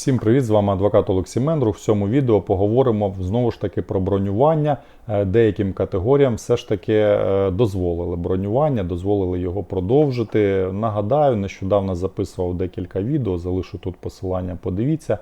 Всім привіт! З вами адвокат Олексій Мендрух. В цьому відео поговоримо знову ж таки про бронювання. Е, Деяким категоріям все ж таки е, дозволили бронювання, дозволили його продовжити. Нагадаю, нещодавно записував декілька відео, залишу тут посилання. Подивіться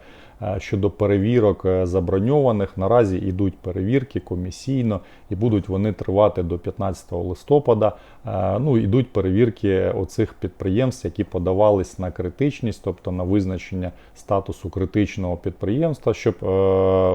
щодо перевірок е, заброньованих. Наразі йдуть перевірки комісійно і будуть вони тривати до 15 листопада. Е, Ну, йдуть перевірки оцих підприємств, які подавались на критичність, тобто на визначення статусу критичного підприємства, щоб е,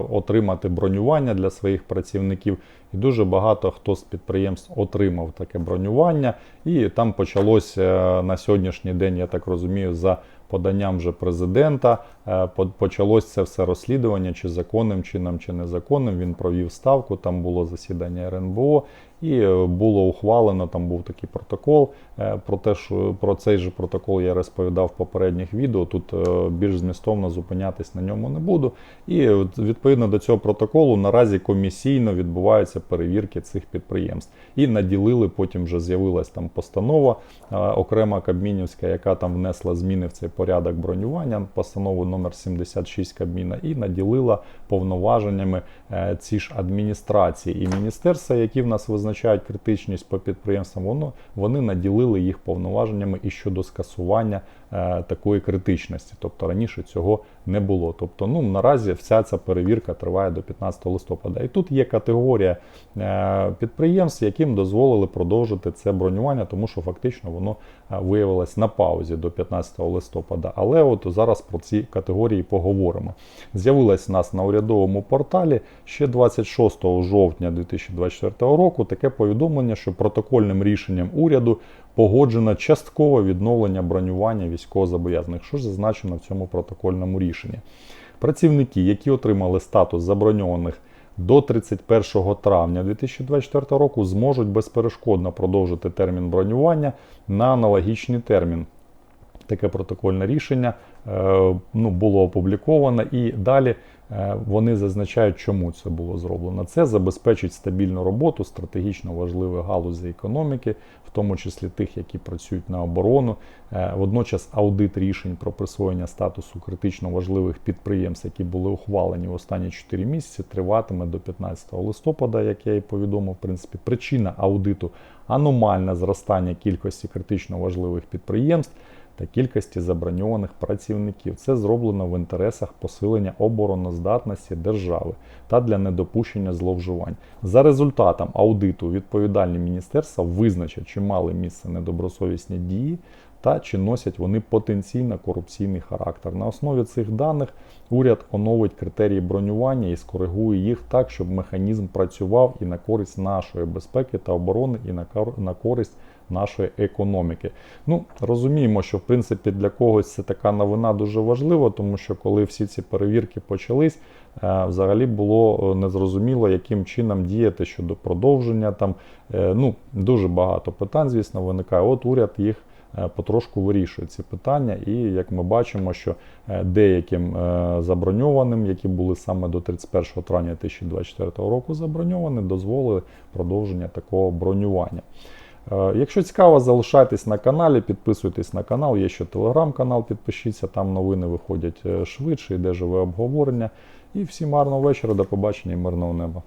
отримати бронювання для своїх працівників. І дуже багато хто з підприємств отримав таке бронювання, і там почалось е, на сьогоднішній день, я так розумію, за поданням вже президента е, по- почалось це все розслідування, чи законним чином, чи незаконним. Він провів ставку, там було засідання РНБО, і е, було ухвалено. Там був такий протокол. е, Про те, що про цей же протокол я розповідав в попередніх відео. Тут е, більш змістовно зупинятись на ньому не буду. І відповідно до цього протоколу наразі комісійно відбуваються перевірки цих підприємств. І наділили, потім вже з'явилась там постанова окрема Кабмінівська, яка там внесла зміни в цей порядок бронювання, постанову номер 76 Кабміна, і наділила повноваженнями ці ж адміністрації і міністерства, які в нас визначають критичність по підприємствам, воно вони наділили їх повноваженнями і щодо скасування е, такої критичності. Тобто раніше цього не було. Тобто, ну наразі вся ця перевірка триває до 15 листопада. І тут є категорія е, підприємств, яким дозволили продовжити це бронювання, тому що фактично воно е, виявилось на паузі до 15 листопада. Але от зараз про ці категорії поговоримо. З'явилось у нас на урядовому порталі ще 26 жовтня 2024 року таке повідомлення, що протокольним рішенням уряду погоджено часткове відновлення бронювання військовозобов'язаних. Що ж зазначено в цьому протокольному рішенні? Працівники, які отримали статус заброньованих до 31 травня 2024 року, зможуть безперешкодно продовжити термін бронювання на аналогічний термін. Таке протокольне рішення е, ну, було опубліковано, і далі е, вони зазначають, чому це було зроблено. Це забезпечить стабільну роботу стратегічно важливих галузей економіки, в тому числі тих, які працюють на оборону. Е, Водночас аудит рішень про присвоєння статусу критично важливих підприємств, які були ухвалені в останні 4 місяці, триватиме до 15 листопада, як я і повідомив. В принципі, причина аудиту аномальне зростання кількості критично важливих підприємств та кількості заброньованих працівників. Це зроблено в інтересах посилення обороноздатності держави та для недопущення зловживань. За результатом аудиту відповідальні міністерства визначать, чи мали місце недобросовісні дії та чи носять вони потенційно корупційний характер. На основі цих даних уряд оновить критерії бронювання і скоригує їх так, щоб механізм працював і на користь нашої безпеки та оборони, і на кор- користь нашої економіки. Ну розуміємо, що в принципі для когось це така новина дуже важлива, тому що коли всі ці перевірки почались, е, взагалі було е, незрозуміло, яким чином діяти щодо продовження. Там е, ну дуже багато питань, звісно, виникає. От уряд їх. Е, Потрошку вирішує ці питання, і як ми бачимо, що е, деяким е, заброньованим, які були саме до 31 травня 2024 року заброньовані, дозволили продовження такого бронювання. Якщо цікаво, залишайтесь на каналі, підписуйтесь на канал, є ще телеграм-канал, підпишіться, там новини виходять швидше, йде живе обговорення. І всім гарного вечора, до побачення і мирного неба.